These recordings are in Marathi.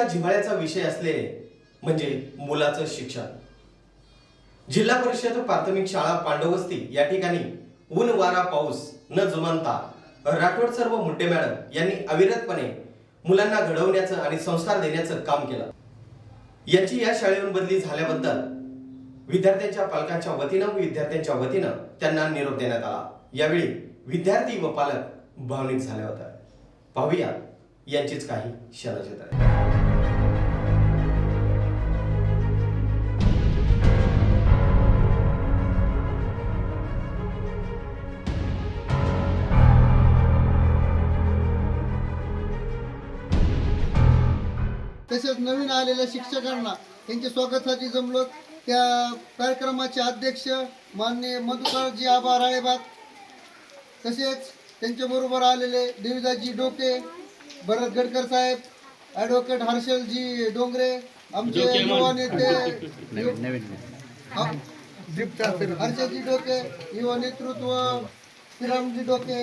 सर्वांच्या जिव्हाळ्याचा विषय असले म्हणजे मुलाचं शिक्षण. जिल्हा परिषद प्राथमिक शाळा पांडवस्ती या ठिकाणी ऊन वारा पाऊस न जुमानता राठोड सर्व मुट्टे मॅडम यांनी अविरतपणे मुलांना घडवण्याचं आणि संस्कार देण्याचं काम केलं. याची या शाळेहून बदली झाल्याबद्दल विद्यार्थ्यांच्या पालकांच्या वतीनं विद्यार्थ्यांच्या वतीनं त्यांना निरोप देण्यात आला. यावेळी विद्यार्थी व पालक भावनिक झाल्या होत्या. पाहूया यांचीच काही शरचित्र तसेच नवीन आलेल्या शिक्षकांना त्यांच्या स्वागतासाठी जमलो. त्या कार्यक्रमाचे अध्यक्ष माननीय मधुकरजी आबा राळेबाग तसेच त्यांच्याबरोबर आलेले देवीदासजी डोके भरत गडकर साहेब ॲडव्होकेट हर्षलजी डोंगरे आमचे युवा नेते? हर्षलजी डोके युवा नेतृत्व श्रीरामजी डोके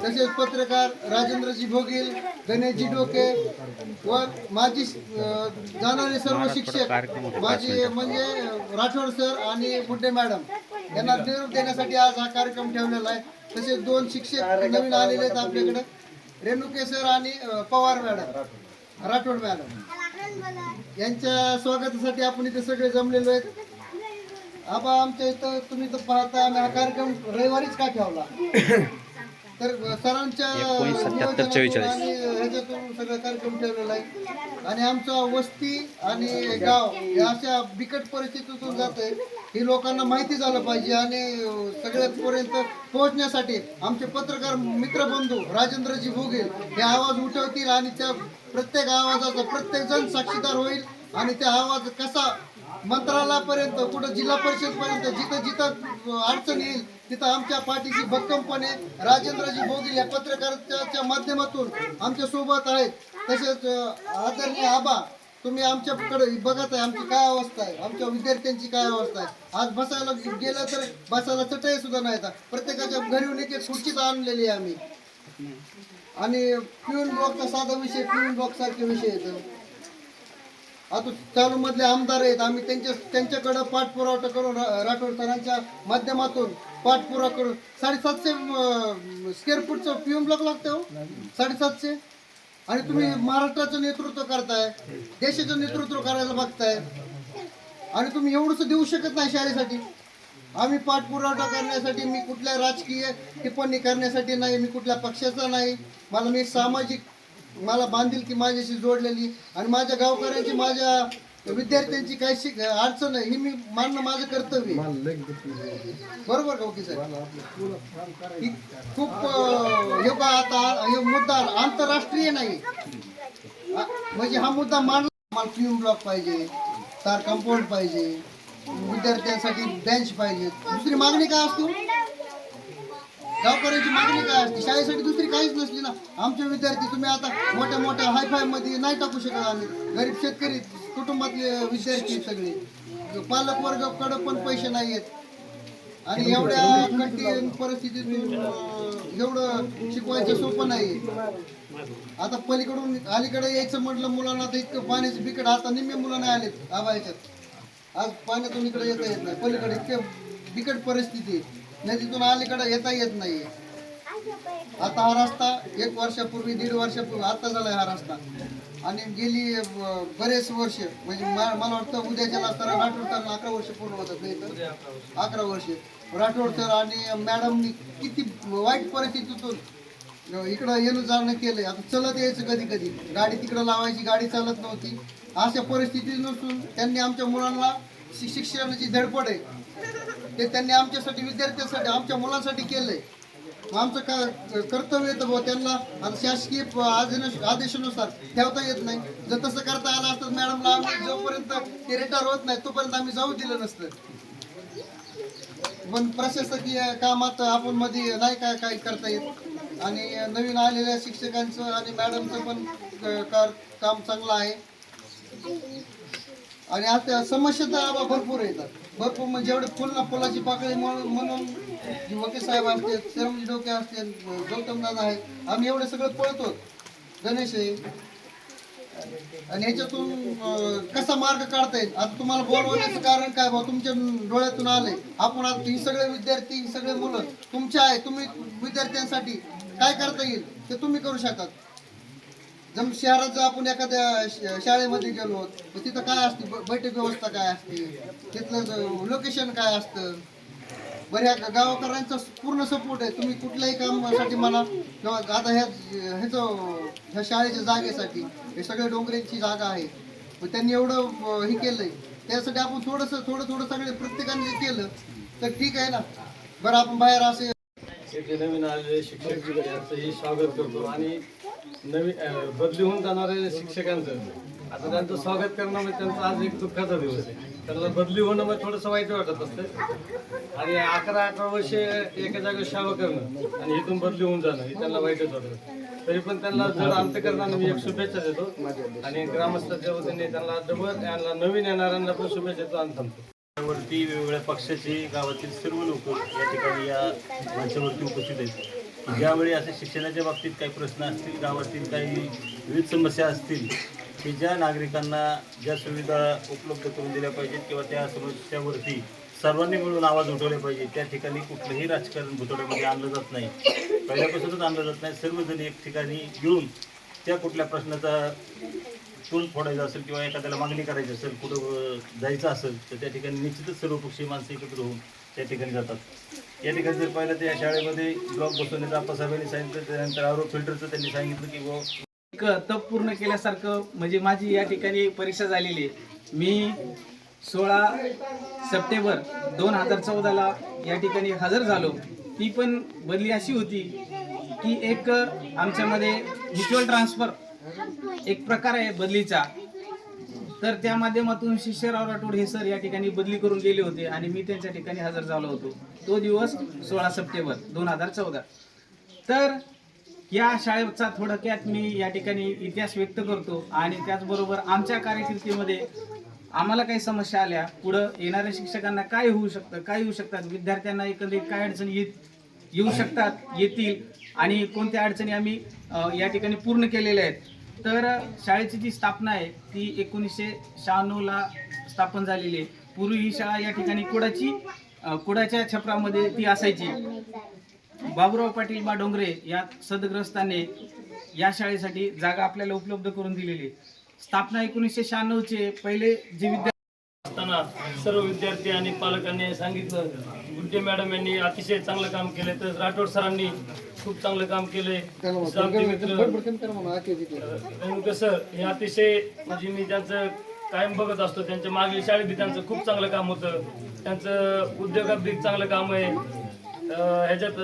तसेच पत्रकार राजेंद्रजी भोगील गणेशजी डोके व माझी जाणारे सर्व शिक्षक माझी म्हणजे राठोड सर आणि मुड्डे मॅडम यांना निरोप देण्यासाठी आज हा कार्यक्रम ठेवलेला आहे. तसेच दोन शिक्षक नवीन आलेले आहेत आपल्याकडे रेणुके सर आणि पवार मॅडम राठोड मॅडम. यांच्या स्वागतासाठी आपण इथे सगळे जमलेलो आहेत. आबा आमच्या इथं तुम्ही तर पाहता आम्ही हा कार्यक्रम रविवारीच का ठेवला? तर सरांच्या नियोजनातून आणि ह्याच्यातून सगळं कार्यक्रम ठेवलेला आहे. आणि आमचा वस्ती आणि गाव या अशा बिकट परिस्थितीतून जात आहे ही लोकांना माहिती झालं पाहिजे आणि सगळ्यापर्यंत पोहोचण्यासाठी आमचे पत्रकार मित्रबंधू राजेंद्रजी भोगे हे आवाज उठवतील आणि त्या प्रत्येक आवाजाचा प्रत्येक जण साक्षीदार होईल आणि त्या आवाज कसा मंत्रालयापर्यंत कुठं जिल्हा परिषद पर्यंत जिथं जिथं अडचण येईल तिथं आमच्या पाठीशी भक्कमपणे राजेंद्रजी भोगील या पत्रकाराच्या माध्यमातून आमच्यासोबत आहेत. तसेच आदरणीय आबा तुम्ही आमच्याकडे बघत आहे आमची काय अवस्था आहे आमच्या विद्यार्थ्यांची काय अवस्था आहे. आज बसायला गेलं तर बसायला चटई सुद्धा नाही येतात. प्रत्येकाच्या घरी एक एक खुर्चीच आणलेली आहे आम्ही. आणि पिऊन ब्लॉकचा साधा विषय पिऊन ब्लॉक सारखे विषय येतो आता चालू मधले आमदार आहेत. आम्ही त्यांच्या त्यांच्याकडे पाठपुरावा करून राठोड सरांच्या माध्यमातून पाठपुरावा करून साडेसातशे स्क्वेअर फूटचं पिऊन ब्लॉक लागतं हो. साडेसातशे. आणि तुम्ही महाराष्ट्राचं नेतृत्व करताय. देशाचं नेतृत्व करायला बघताय. आणि तुम्ही एवढंच देऊ शकत नाही शाळेसाठी. आम्ही पाठपुरावा करण्यासाठी मी कुठल्या राजकीय टिप्पणी करण्यासाठी नाही मी कुठल्या पक्षाचा नाही. मला मी सामाजिक मला बांधील की माझ्याशी जोडलेली आणि माझ्या गावकऱ्यांची माझ्या विद्यार्थ्यांची काही शिक अडचण आहे ही मी मानणं माझं कर्तव्य आहे. बरोबर का ओके साहेब? ही खूप अं, हे आता हे मुद्दा आंतरराष्ट्रीय नाही. आ- म्हणजे हा मुद्दा मांडला मला पिऊन ब्लॉक पाहिजे तार कंपाऊंड पाहिजे विद्यार्थ्यांसाठी बेंच पाहिजे. दुसरी मागणी काय असतो? गावकऱ्यांची मागणी काय असते? शाळेसाठी दुसरी काहीच नसली ना. आमचे विद्यार्थी तुम्ही आता मोठ्या मोठ्या हायफायमध्ये नाही टाकू शकत आम्ही. गरीब शेतकरी कुटुंबातले विद्यार्थी सगळे. पालक वर्गाकडे पण पैसे नाही आहेत आणि एवढ्या कठीण परिस्थितीतून एवढं शिकवायचं सोपं नाही आता पलीकडून अलीकडे यायचं म्हटलं मुलांना तर इतकं पाण्याचं बिकट आता निम्मे मुलं नाही आलेत आबायच्यात आज पाण्यातून इकडे येता येत नाही. पलीकडे इतके बिकट परिस्थिती आहे. नदीतून अलीकडे येता येत नाही. आता हा रस्ता एक वर्षापूर्वी दीड वर्षापूर्वी आता झालाय हा रस्ता. आणि गेली बरेच वर्ष म्हणजे मला वाटतं उद्याच्या असताना राठोड सर अकरा वर्ष पूर्ण होतात नाही तर? अकरा वर्ष. राठोडकर आणि मॅडमनी किती वाईट परिस्थितीतून इकडं येणं जाणं केलंय. आता चलत यायचं कधी कधी. गाडी तिकडं लावायची गाडी चालत नव्हती. अशा परिस्थिती नसून त्यांनी आमच्या मुलांना शि- शिक्षणाची धडपड आहे. ते त्यांनी आमच्यासाठी विद्यार्थ्यांसाठी आमच्या मुलांसाठी केलंय. आमचं का कर्तव्य येतं भाऊ त्यांना आता शासकीय आदेश- आदेशानुसार ठेवता येत नाही. जर तसं करता आलं असतं मॅडमला आम्ही जोपर्यंत ते रिटायर होत नाही तोपर्यंत आम्ही जाऊ दिलं नसतं. पण प्रशासकीय कामात आपण मध्ये नाही काय काय करता येत. आणि नवीन आलेल्या शिक्षकांचं आणि मॅडमचं पण काम चांगलं आहे. आणि आता समस्या तर आबा भरपूर येतात. भरपूर म्हणजे जेवढे फुल ना फुलाची पाकळी म्हणून म्हणून वकील साहेब असते श्रीरामजी डोके असतील गौतम दादा आहेत आम्ही एवढे सगळं पळतो. गणेश आहे. आणि याच्यातून कसा मार्ग काढता येईल? आता तुम्हाला बोलवण्याचं कारण काय भाऊ? तुमच्या डोळ्यातून आले आपण आता ही सगळे विद्यार्थी सगळे मुलं तुमच्या आहे. तुम्ही विद्यार्थ्यांसाठी काय करता येईल ते तुम्ही करू शकतात जम शहरात जर आपण एखाद्या शाळेमध्ये गेलो तर तिथं काय असते? बैठक व्यवस्था काय असते? तिथलं लोकेशन काय असतं? बऱ्या गावकऱ्यांचा पूर्ण सपोर्ट आहे. तुम्ही कुठल्याही कामासाठी म्हणा किंवा आता ह्या ह्याचं ह्या शाळेच्या जागेसाठी हे सगळे डोंगऱ्यांची जागा आहे. मग त्यांनी एवढं हे केलंय. त्यासाठी आपण थोडंसं थोडं थोडं सगळे प्रत्येकाने जे केलं तर ठीक आहे ना? बरं आपण बाहेर असे नवीन आलेले शिक्षक स्वागत करतो. आणि नवीन बदली होऊन जाणाऱ्या शिक्षकांचं. आता त्यांचं स्वागत करणं म्हणजे त्यांचा आज एक दुःखाचा दिवस आहे. त्यांना बदली होणं म्हणजे थोडंसं वाईट वाटत असतं. आणि अकरा अकरा वर्ष एका जागेवर शावा करणं आणि इथून बदली होऊन जाणं हे त्यांना वाईटच वाटतं. तरी पण त्यांना जर अंतकरणाने मी एक शुभेच्छा देतो. आणि ग्रामस्थाच्या वतीने त्यांना डबल यांना नवीन येणाऱ्यांना पण शुभेच्छा देतो आणि थांबतो. वरती वेगवेगळ्या पक्षाचे गावातील सर्व लोक या ठिकाणी या मंचावरती उपस्थित आहेत. ज्यावेळी असे शिक्षणाच्या बाबतीत काही प्रश्न असतील गावातील काही विविध समस्या असतील की ज्या नागरिकांना ज्या सुविधा उपलब्ध करून दिल्या पाहिजेत किंवा त्या समस्यावरती सर्वांनी मिळून आवाज उठवले पाहिजे त्या ठिकाणी कुठलंही राजकारण भुतोड्यामध्ये आणलं जात नाही. पहिल्यापासूनच आणलं जात नाही. सर्वजण एक ठिकाणी येऊन त्या कुठल्या प्रश्नाचा तोल फोडायचा असेल किंवा एखाद्याला मागणी करायची असेल कुठं जायचं असेल तर त्या ठिकाणी निश्चितच सर्वपक्षीय माणसं एकत्र होऊन त्या ठिकाणी जातात. या ठिकाणी जर पाहिलं तर या शाळेमध्ये ब्लॉक बसवण्याचं आप्पासाहेबांनी सांगितलं. त्यानंतर आरो फिल्टरचं त्यांनी सांगितलं की बुवा एक तप पूर्ण केल्यासारखं म्हणजे माझी या ठिकाणी परीक्षा झालेली आहे. मी सोळा सप्टेंबर दोन हजार चौदाला या ठिकाणी हजर झालो. ती पण बदली अशी होती की एक आमच्यामध्ये म्युच्युअल ट्रान्सफर एक प्रकार आहे बदलीचा. तर त्या माध्यमातून शिष्यराव राठोड हे सर या ठिकाणी बदली करून गेले होते आणि मी त्यांच्या ठिकाणी हजर झालो होतो. तो दिवस सोळा सप्टेंबर दोन हजार चौदा. तर या शाळेचा थोडक्यात मी या ठिकाणी इतिहास व्यक्त करतो आणि त्याचबरोबर आमच्या कार्यकिर्दीमध्ये आम्हाला काही समस्या आल्या पुढं येणाऱ्या शिक्षकांना काय होऊ शकतं काय येऊ शकतात विद्यार्थ्यांना एकंदरीत काय अडचणी येत येऊ शकतात येतील आणि कोणत्या अडचणी आम्ही या ठिकाणी पूर्ण केलेल्या आहेत. तर शाळेची जी स्थापना आहे ती एकोणीसशे शहाण्णवला स्थापन झालेली आहे पूर्वी ही शाळा या ठिकाणी कुडाची कुडाच्या छपरामध्ये ती असायची बाबुराव पाटील बा डोंगरे या सदग्रस्ताने या शाळेसाठी जागा आपल्याला उपलब्ध करून दिलेली आहे. स्थापना एकोणीसशे शहाण्णवचे पहिले जे विद्यार्थी असताना सर्व विद्यार्थी आणि पालकांनी सांगितलं गुड्डे मॅडम यांनी अतिशय चांगलं काम केलं तर राठोड सरांनी खूप चांगलं काम केलंय. मित्र सर हे अतिशय म्हणजे मी त्यांचं कायम बघत असतो. त्यांच्या मागील शाळेत बी त्यांचं खूप चांगलं काम होतं. त्यांचं उद्योगात बी चांगलं काम आहे. ह्याच्यात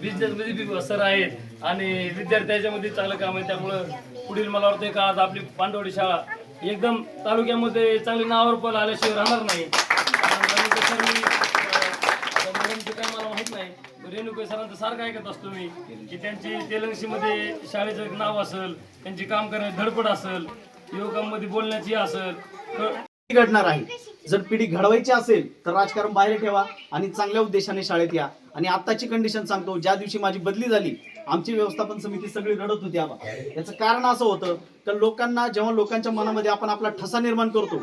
बिझनेस मध्ये बी सर आहेत आणि विद्यार्थी ह्याच्यामध्ये चांगलं काम आहे. त्यामुळं पुढील मला वाटतं काळात आपली पांडवडी शाळा एकदम तालुक्यामध्ये चांगली नावावर पण आल्याशिवाय राहणार नाही कारण रेणुका सर मी, अं, मॅडमचं काय मला माहीत नाही पण रेणुका सरांचं सारखं ऐकत असतो मी की त्यांची तेलंगशीमध्ये शाळेचं एक नाव असेल त्यांची काम करण्याची धडपड असेल युवकांमध्ये बोलण्याची असेल क- घडणार आहे जर पिढी घडवायची असेल तर राजकारण बाहेर ठेवा आणि चांगल्या उद्देशाने शाळेत या. आणि आत्ताची कंडिशन सांगतो ज्या दिवशी माझी बदली झाली आमची व्यवस्थापन समिती सगळी रडत होती आबा. याचं कारण असं होतं तर लोकांना जेव्हा लोकांच्या मनामध्ये आपण आपला ठसा निर्माण करतो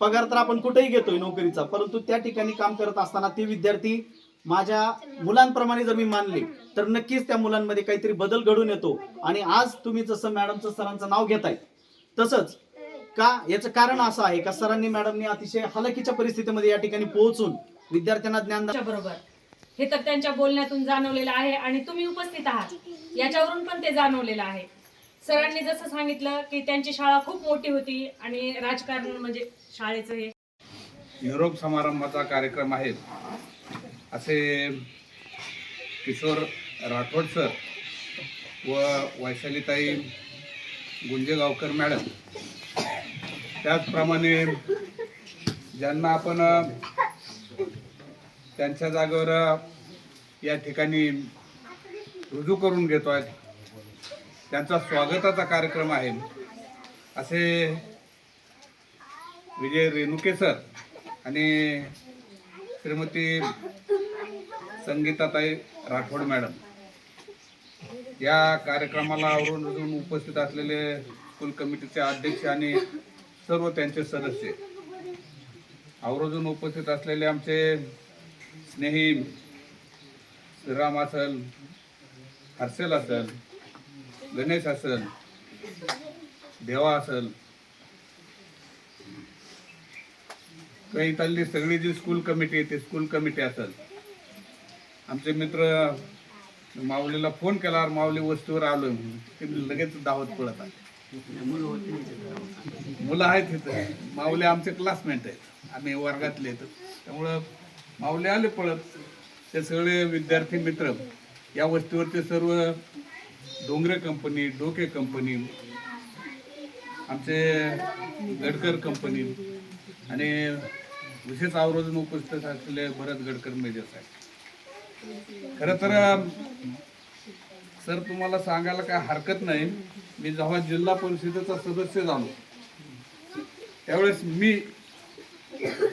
पगार तर आपण कुठेही घेतोय नोकरीचा परंतु त्या ठिकाणी काम करत असताना ते विद्यार्थी माझ्या मुलांप्रमाणे जर मी मानले तर नक्कीच त्या मुलांमध्ये काहीतरी बदल घडून येतो. आणि आज तुम्ही जसं मॅडमचं सरांचं नाव घेताय तसंच का याचं कारण असं आहे का सरांनी मॅडमनी अतिशय हलकीच्या परिस्थितीमध्ये या ठिकाणी पोहोचून विद्यार्थ्यांना ज्ञान बरोबर. हे तर त्यांच्या बोलण्यातून जाणवलेलं आहे आणि तुम्ही उपस्थित आहात. याच्यावरून पण ते जाणवलेलं आहे. सरांनी जसं सांगितलं की त्यांची शाळा खूप मोठी होती आणि राजकारण म्हणजे शाळेचं हे निरोप समारंभाचा कार्यक्रम आहे. असे किशोर राठोड सर व वैशालीताई गुंजेगावकर मॅडम. त्याचप्रमाणे ज्यांना आपण त्यांच्या जागेवर या ठिकाणी रुजू करून घेतो आहे त्यांचा स्वागताचा कार्यक्रम आहे. असे विजय रेणुके सर आणि श्रीमती संगीताताई राठोड मॅडम. या कार्यक्रमाला आवरून अजून उपस्थित असलेले स्कूल कमिटीचे अध्यक्ष आणि सर्व त्यांचे सदस्य. आवर्जून उपस्थित असलेले आमचे स्नेही श्रीराम असल हर्षल असल गणेश असल देवा असल काही इथली सगळी जी स्कूल कमिटी आहे ती स्कूल कमिटी असेल. आमचे मित्र माऊलीला फोन केल्यावर माऊली वस्तूवर आलोय म्हणून. ते लगेच दावत पळत आले. मुलं आहेत तिथं. माऊले आमचे क्लासमेट आहेत. आम्ही वर्गातले आहेत. त्यामुळं माऊले आले पळत. ते सगळे विद्यार्थी मित्र. या वस्तीवरचे सर्व डोंगरे कंपनी डोके कंपनी आमचे गडकर कंपनी आणि विशेष आवर्जून उपस्थित असलेले भरत गडकर मेजर साहेब. खरं तर सर तुम्हाला सांगायला काय हरकत नाही. मी जेव्हा जिल्हा परिषदेचा सदस्य झालो त्यावेळेस मी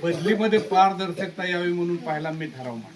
बदलीमध्ये पारदर्शकता यावी म्हणून पाहायला मी ठराव मांडला.